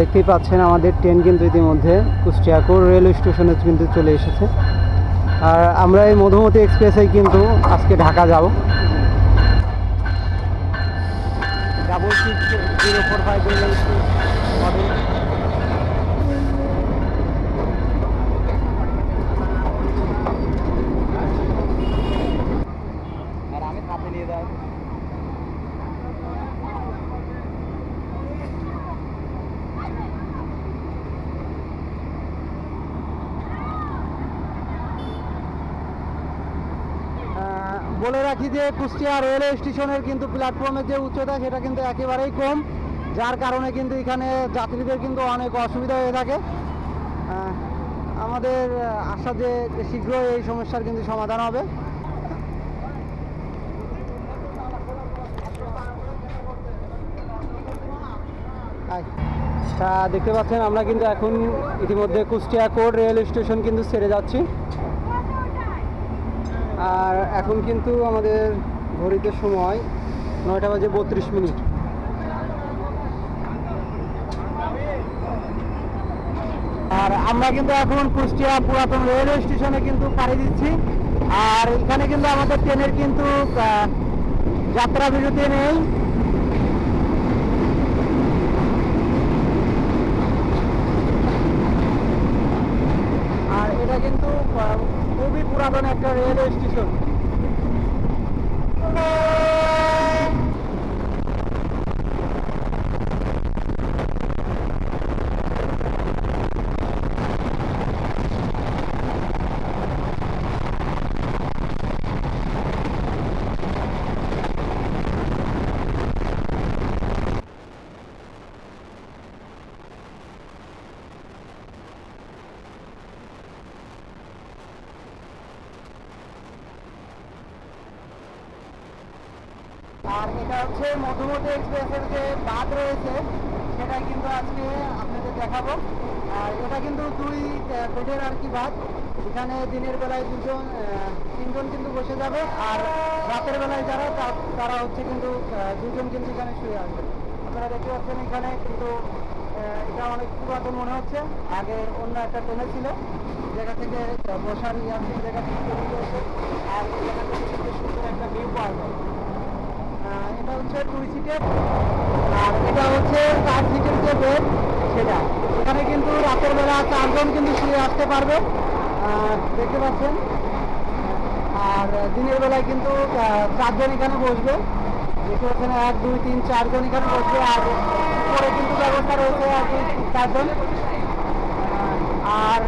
দেখতেই পাচ্ছেন আমাদের ট্রেন কিন্তু ইতিমধ্যে কুষ্টিয়াকুর রেলওয়ে স্টেশনে কিন্তু চলে এসেছে। আর আমরা এই মধুমতি এক্সপ্রেসেই কিন্তু আজকে ঢাকা যাব। Double zero four five model আর আমি সাথে নিয়ে যাই আহ, বলে রাখি যে কুষ্টিয়া রেলওয়ে স্টেশনের কিন্তু প্ল্যাটফর্মের যে উচ্চতা, সেটা কিন্তু একেবারেই কম। যার কারণে কিন্তু এখানে যাত্রীদের কিন্তু অনেক অসুবিধা হয়ে থাকে। আমাদের আশা যে শীঘ্রই এই সমস্যার কিন্তু সমাধান হবে। দেখতে পাচ্ছেন, আমরা কিন্তু এখন ইতিমধ্যে কুষ্টিয়া কোর্ট রেল স্টেশন কিন্তু ছেড়ে যাচ্ছি। আর এখন কিন্তু আমাদের ঘড়িতে সময় নয়টা বাজে বত্রিশ মিনিট। আর আমরা কিন্তু এখন কুষ্টিয়া পুরাতন রেলওয়ে স্টেশনে কিন্তু পাড়ি দিচ্ছি। আর এখানে কিন্তু আমাদের ট্রেনের কিন্তু যাত্রা বিরতি নেই। আর এটা কিন্তু খুবই পুরাতন একটা রেলওয়ে স্টেশন আর এটা হচ্ছে মধুমতি এক্সপ্রেসের যে বাদ রয়েছে, সেটা কিন্তু আজকে আপনাদের দেখাবো। আর এটা কিন্তু দুই বেডের আর কি বাদ এখানে দিনের বেলায় দুজন তিনজন কিন্তু বসে যাবে, আর রাতের বেলায় যারা তারা হচ্ছে কিন্তু দুজন কিন্তু এখানে শুয়ে আসবে। আপনারা দেখতে পাচ্ছেন এখানে কিন্তু এটা অনেক পুরাতন মনে হচ্ছে। আগে অন্য একটা ট্রেনে ছিল জায়গা থেকে বসার ইয়ে আছে জায়গা থেকে আর জায়গা থেকে সুন্দর একটা ভিউ পাওয়া যায়। এটা হচ্ছে দুই সিটের আর এটা হচ্ছে চার সিটের যে বেড সেটা। এখানে কিন্তু রাতের বেলা চারজন কিন্তু শুয়ে আসতে পারবে। দেখতে পাচ্ছেন? আর দিনের বেলায় কিন্তু চারজন এখানে বসবে। দেখতে পাচ্ছেন, এক, দুই, তিন, চারজন এখানে বসবে। আর উপরে কিন্তু ব্যবস্থা রয়েছে আর কি চারজন। আর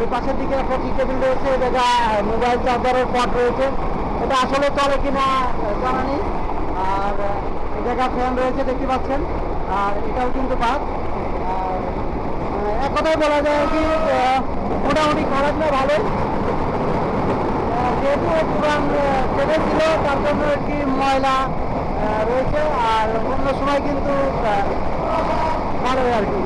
এই পাশের দিকে একটা টি টেবিল রয়েছে। যেটা মোবাইল চার্জারের পট রয়েছে। এটা আসলে চলে কিনা জানা নেই। জায়গা ফ্যান রয়েছে, দেখতে পাচ্ছেন। আর এটাও কিন্তু বাস এক কথায় বলা যায় কি মোটামুটি খারাপ না ভালো যেহেতু পুরান ট্রেনে ছিল, তার জন্য আর কি ময়লা রয়েছে। আর অন্য সময় কিন্তু আহ, ভালোই আর কি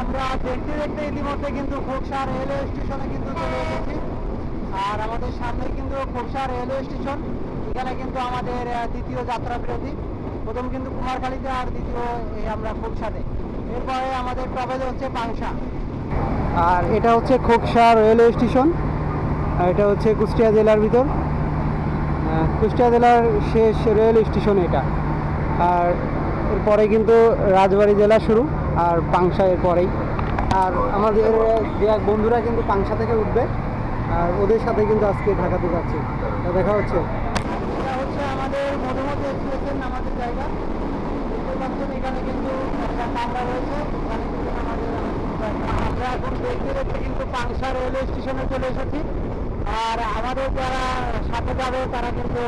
আমরা দেখতে দেখতে ইতিমধ্যে কিন্তু খোকসা রেলওয়ে স্টেশনে কিন্তু চলে এসেছি আর আমাদের সামনে কিন্তু খোকসা রেলওয়ে স্টেশন এখানে কিন্তু আমাদের আহ, দ্বিতীয় যাত্রা বিরতি। প্রথম কিন্তু কুমারখালীতে আর দ্বিতীয় এই আমরা খোকসাতে। এরপরে আমাদের ট্রাভেল হচ্ছে পাংশা। আর এটা হচ্ছে খোকসা রেলওয়ে স্টেশন। আর এটা হচ্ছে কুষ্টিয়া জেলার ভিতর। কুষ্টিয়া জেলার শেষ রেল স্টেশন এটা। আর এরপরে কিন্তু রাজবাড়ি জেলা শুরু, আর পাংশা এর পরেই আর আমাদের দু এক বন্ধুরা কিন্তু পাংশা থেকে উঠবে। আর ওদের সাথে কিন্তু আজকে ঢাকাতে যাচ্ছে। দেখা হচ্ছে এটা হচ্ছে আমাদের মধুমতি এক্সপ্রেসের নামাজের জায়গা। দেখতে পাচ্ছেন এখানে কিন্তু একটা কামরা রয়েছে। এখানে কিন্তু আমাদের, আমরা এখন দেখতে দেখতে কিন্তু পাংশা রেলওয়ে স্টেশনে চলে এসেছি। আর আমাদের যারা সাথে যাবে, তারা কিন্তু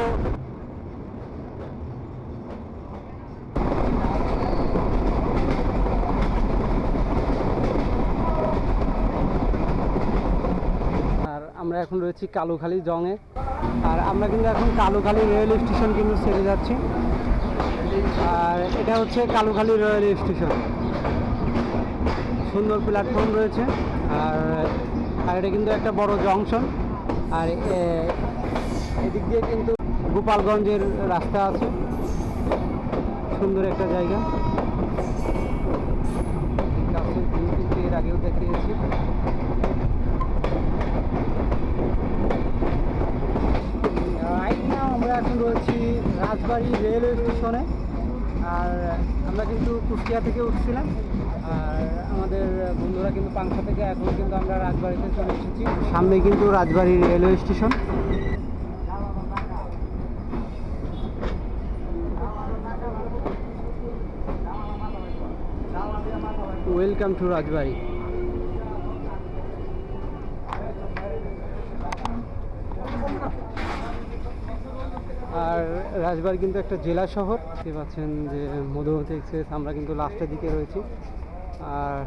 আর আমরা এখন রয়েছি কালুখালী জংয়ে। আর আমরা কিন্তু এখন কালুখালী রেল স্টেশন কিন্তু ছেড়ে যাচ্ছি। আর এটা হচ্ছে কালুখালী রেল স্টেশন সুন্দর প্ল্যাটফর্ম রয়েছে। আর আর এটা কিন্তু একটা বড় জংশন আর, এ- এদিক দিয়ে কিন্তু গোপালগঞ্জের রাস্তা আছে। সুন্দর একটা জায়গা গাছের ভিউ কিন্তু এর আগেও দেখিয়েছি রাইট নাও আমরা এখন রয়েছি রাজবাড়ি রেলওয়ে স্টেশনে। আর আমরা কিন্তু কুষ্টিয়া থেকে উঠছিলাম। আর আমাদের বন্ধুরা কিন্তু পাংশা থেকে এখন কিন্তু আমরা রাজবাড়িতে চলে এসেছি। সামনে কিন্তু Rajbari railway station. Welcome to Rajbari আর রাজবাড়ি কিন্তু একটা জেলা শহর। দেখতে পাচ্ছেন যে মধুমতি এক্সপ্রেস আমরা কিন্তু লাস্টের দিকে রয়েছি। আর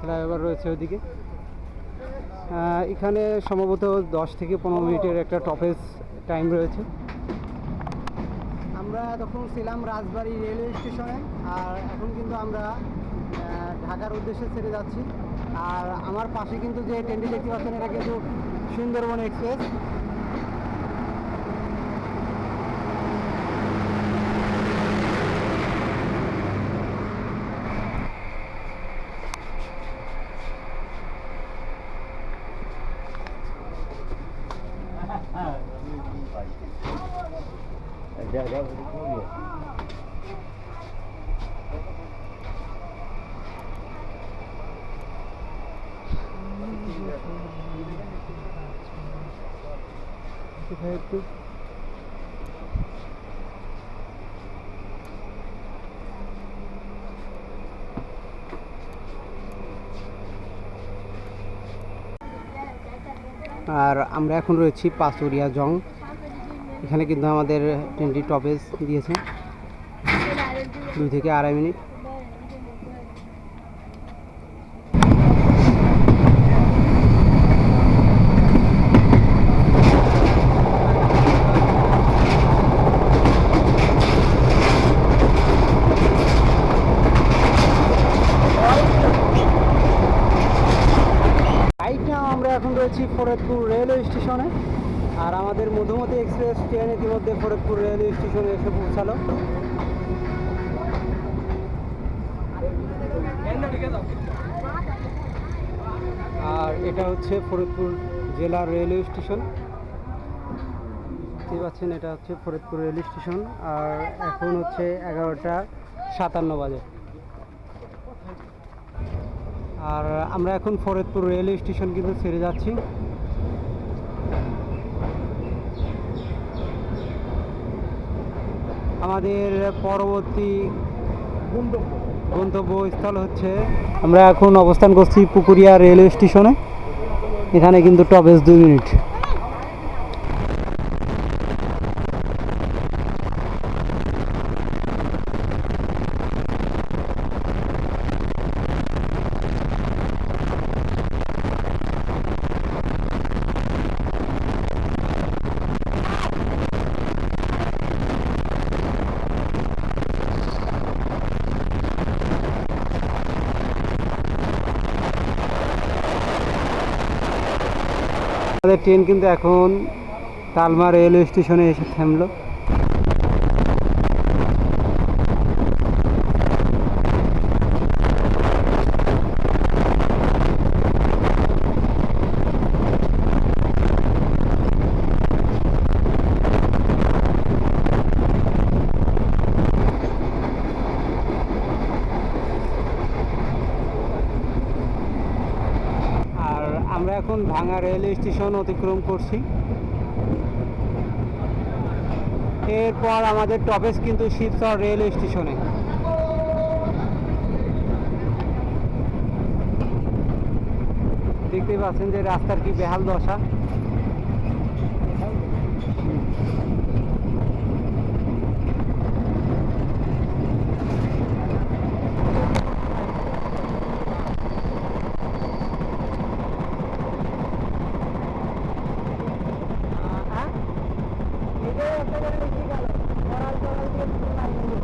ফ্লাইওভার রয়েছে ওদিকে এখানে সম্ভবত দশ থেকে পনেরো মিনিটের একটা টপেজ টাইম রয়েছে। আমরা তখন ছিলাম রাজবাড়ি রেলওয়ে স্টেশনে আর এখন কিন্তু আমরা ঢাকার উদ্দেশ্যে ছেড়ে যাচ্ছি। আর আমার পাশে কিন্তু যে ট্রেনটি দেখতে পাচ্ছেন, এটা কিন্তু সুন্দরবন এক্সপ্রেস কোথায় একটু আর আমরা এখন রয়েছি পাচুরিয়া জং। এখানে কিন্তু আমাদের ট্রেনটি টপেজ দিয়েছে। দুই থেকে আড়াই মিনিট রাইট নাও আমরা এখন রয়েছি ফরিদপুর রেলওয়ে স্টেশনে আর আমাদের মধুমতি এক্সপ্রেস ট্রেন ইতিমধ্যে ফরিদপুর রেলওয়ে স্টেশনে এসে পৌঁছালো আর এটা হচ্ছে ফরিদপুর জেলা রেলওয়ে স্টেশন। দেখতে পাচ্ছেন, এটা হচ্ছে ফরিদপুর রেল স্টেশন। আর এখন হচ্ছে এগারোটা সাতান্ন বাজে। আর আমরা এখন ফরিদপুর রেলওয়ে স্টেশন কিন্তু ছেড়ে যাচ্ছি। আমাদের পরবর্তী গন্তব্যস্থল হচ্ছে, আমরা এখন অবস্থান করছি পুকুরিয়া রেলওয়ে স্টেশনে। এখানে কিন্তু টপেজ দুই মিনিট। আমাদের ট্রেন কিন্তু এখন তালমা রেলওয়ে স্টেশনে এসে থামলো আর আমরা এখন ভাঙা রেলওয়ে স্টেশন অতিক্রম করছি। এরপর আমাদের টপেজ কিন্তু শিবচর রেলওয়ে স্টেশনে। দেখতে পাচ্ছেন যে রাস্তার কি বেহাল দশা একটা গাড়ি এগিয়ে গেল করার করার দিয়ে দুটো লাইন হলো।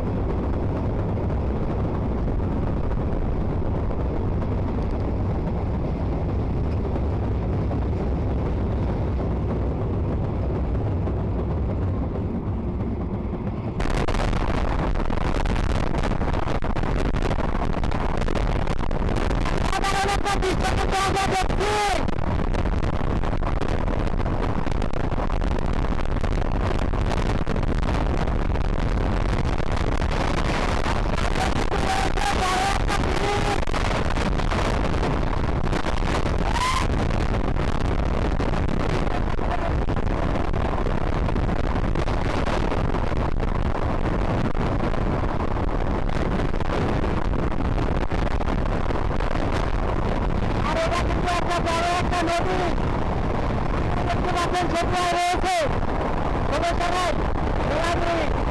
সাধারণ একটা দৃষ্টান্ত আমরা দেখছি আর এটা কিন্তু একটা বড় একটা নদী। দেখতে পাচ্ছেন রয়েছে। সবাই সবাই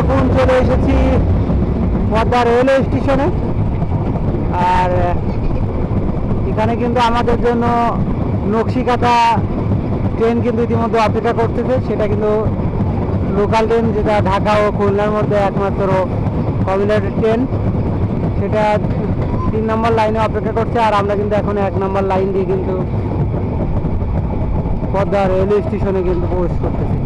এখন চলে এসেছি পদ্মা রেলওয়ে স্টেশনে আর, এখানে কিন্তু আমাদের জন্য নকশিকাতা ট্রেন কিন্তু ইতিমধ্যে অপেক্ষা করতেছে। সেটা কিন্তু লোকাল ট্রেন যেটা ঢাকা ও খুলনার মধ্যে একমাত্র কমিউটার ট্রেন সেটা তিন নম্বর লাইনে অপেক্ষা করছে, আর আমরা কিন্তু এখন এক নম্বর লাইন দিয়ে কিন্তু পদ্মা রেলওয়ে স্টেশনে কিন্তু প্রবেশ করতেছি।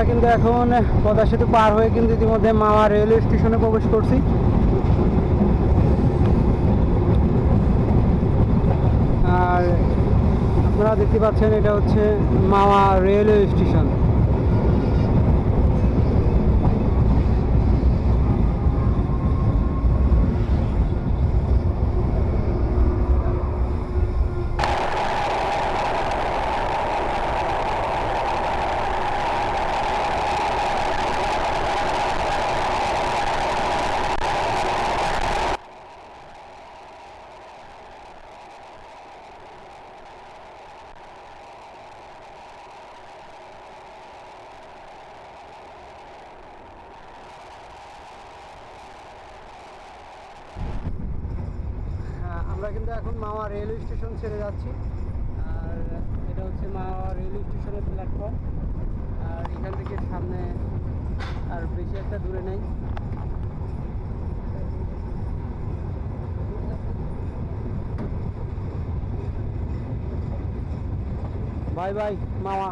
আমরা কিন্তু এখন পদা সেতু পার হয়ে কিন্তু ইতিমধ্যে মামা রেলওয়ে স্টেশনে প্রবেশ করছি। আর আপনারা দেখতে পাচ্ছেন এটা হচ্ছে মামা রেলওয়ে স্টেশন হ্যাঁ, আমরা কিন্তু এখন মাওয়া রেলওয়ে স্টেশন ছেড়ে যাচ্ছি। আর এটা হচ্ছে মাওয়া রেলওয়ে স্টেশনের প্ল্যাটফর্ম আর এখান থেকে সামনে আর বেশি একটা দূরে নেই। Bye bye, Mawa.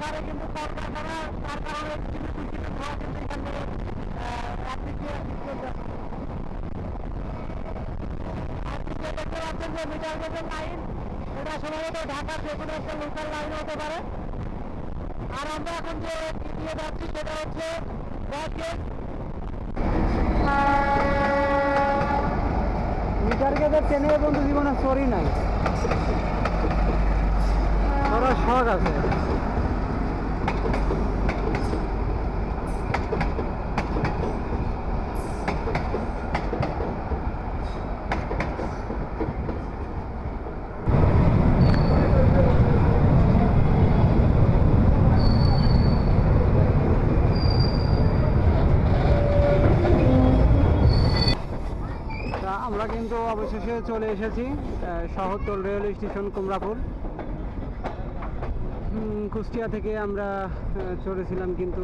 হারে কিন্তু কলকারখানা তার কারণে কিছু কিন্তু এখানে দেখতে পাচ্ছেন যে মিটার গেজের লাইন, এটা সম্ভবত ঢাকার যে কোনো একটা লোকাল লাইন হতে পারে। আর আমরা এখন যে দিয়ে যাচ্ছি, সেটা হচ্ছে মিটার গেজের ট্রেনে বন্ধু জীবনে চোরই নাই। ওরা শখ আছে তা আমরা কিন্তু অবশেষে চলে এসেছি শহরতল রেল স্টেশন, কুমড়াপুর। কুষ্টিয়া থেকে আমরা চলেছিলাম কিন্তু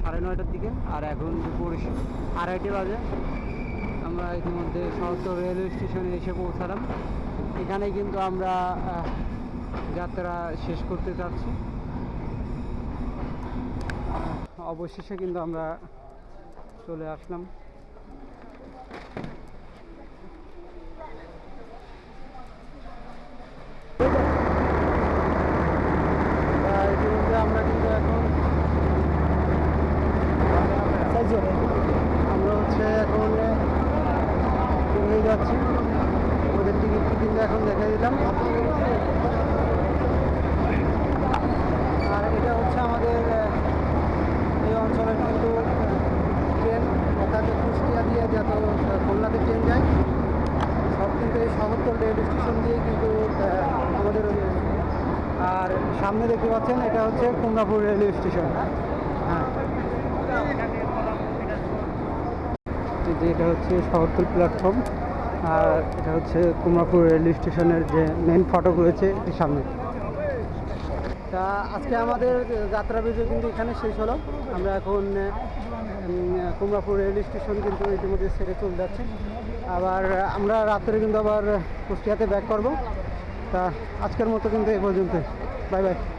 সাড়ে নয়টার দিকে, আর এখন দুপুর আড়াইটে বাজে। আমরা ইতিমধ্যে শহরতল রেলওয়ে স্টেশনে এসে পৌঁছালাম। এখানে কিন্তু আমরা যাত্রা শেষ করতে চাচ্ছি অবশেষে কিন্তু আমরা চলে আসলাম তা ইতিমধ্যে আমরা কিন্তু এখন আমরা হচ্ছে এখন হয়ে যাচ্ছি ওদের টিকিট কিন্তু এখন দেখে দিলাম আর এটা হচ্ছে আমাদের আহ, এই অঞ্চলের কিন্তু ট্রেন অর্থাৎ কুষ্টিয়া দিয়ে যত আহ, খুলনাতে ট্রেন যায় সব কিন্তু এই শহরতল রেল স্টেশন দিয়ে কিন্তু আহ, আমাদের ওই- আর সামনে দেখতে পাচ্ছেন এটা হচ্ছে কুমড়াপুর রেলওয়ে স্টেশন। হ্যাঁ। যে এটা হচ্ছে শহরতল প্ল্যাটফর্ম আর এটা হচ্ছে কুমড়াপুর রেলওয়ে স্টেশনের যে মেন ফটক রয়েছে এর সামনে। তা আজকে আমাদের যাত্রা বিজয় কিন্তু এখানে শেষ হলো। আমরা এখন উম, কুমড়াপুর রেল স্টেশন কিন্তু ইতিমধ্যে ছেড়ে চলে যাচ্ছে। আবার আমরা রাত্রে কিন্তু আবার কুষ্টিয়াতে ব্যাক করব। তা আজকের মতো কিন্তু এ পর্যন্ত বাই বাই